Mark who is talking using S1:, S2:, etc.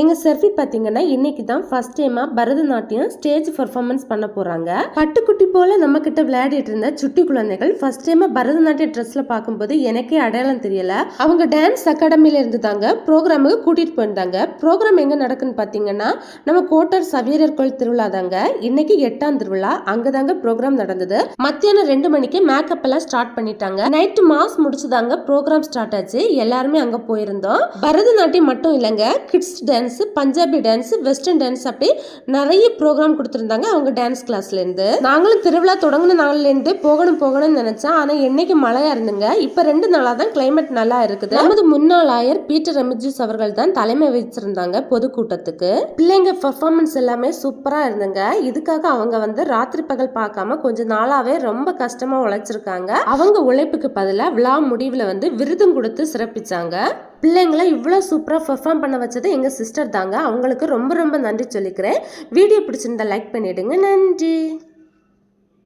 S1: எங்கள் செல்ஃபி பார்த்தீங்கன்னா இன்னைக்கு தான் ஃபர்ஸ்ட் டைமாக பரதநாட்டியம் ஸ்டேஜ் பர்ஃபார்மன்ஸ் பண்ண போகிறாங்க பட்டுக்குட்டி போல் நம்ம கிட்ட விளையாடிட்டு இருந்த சுட்டி குழந்தைகள் ஃபர்ஸ்ட் டைமாக பரதநாட்டிய ட்ரெஸ்ஸில் பார்க்கும்போது எனக்கே அடையாளம் தெரியல. அவங்க டான்ஸ் அகாடமில இருந்து தாங்க ப்ரோக்ராமுக்கு கூட்டிகிட்டு போயிருந்தாங்க. ப்ரோக்ராம் எங்கே நடக்குன்னு பார்த்தீங்கன்னா நம்ம கோட்டர் சவீரர் கோயில் திருவிழா தாங்க. இன்னைக்கு எட்டாம் திருவிழா. அங்கே தாங்க ப்ரோக்ராம் நடந்தது. மத்தியானம் ரெண்டு மணிக்கு மேக்கப் எல்லாம் ஸ்டார்ட் பண்ணிட்டாங்க. நைட்டு மாஸ் முடிச்சுதாங்க ப்ரோக்ராம் ஸ்டார்ட் ஆச்சு. எல்லாருமே அங்கே போயிருந்தோம். பரதநாட்டியம் மட்டும் இல்லைங்க kids dance Punjabi dance western dance அப்படி நிறைய ப்ரோக்ராம் கொடுத்துருந்தாங்க அவங்க டான்ஸ் கிளாஸ்லேருந்து நாங்களும் திருவிழா தொடங்கின நாள்லேருந்து போகணும் போகணும்னு நினச்சேன். ஆனால் என்னைக்கு மழையாக இருந்துங்க? இப்போ ரெண்டு நாளாக தான் கிளைமேட் நல்லா இருக்குது. நமது முன்னாள் ஆயர் பீட்டர் ரமிஜிஸ் அவர்கள் தான் தலைமை வச்சிருந்தாங்க பொதுக்கூட்டத்துக்கு. பிள்ளைங்க பர்ஃபார்மன்ஸ் எல்லாமே சூப்பராக இருந்துங்க. இதுக்காக அவங்க வந்து ராத்திரி பகல் பார்க்காம கொஞ்ச நாளாவே ரொம்ப கஷ்டமா உழைச்சிருக்காங்க. அவங்க உழைப்புக்கு பதிலாக விழா முடிவில் வந்து விருதும் கொடுத்து சிறப்பிச்சாங்க. பிள்ளைங்களை இவ்வளோ சூப்பராக பெர்ஃபார்ம் பண்ண வச்சது எங்கள் சிஸ்டர் தாங்க. அவங்களுக்கு ரொம்ப ரொம்ப நன்றி சொல்லிக்கிறேன். வீடியோ பிடிச்சிருந்தா லைக் பண்ணிவிடுங்க நன்றி.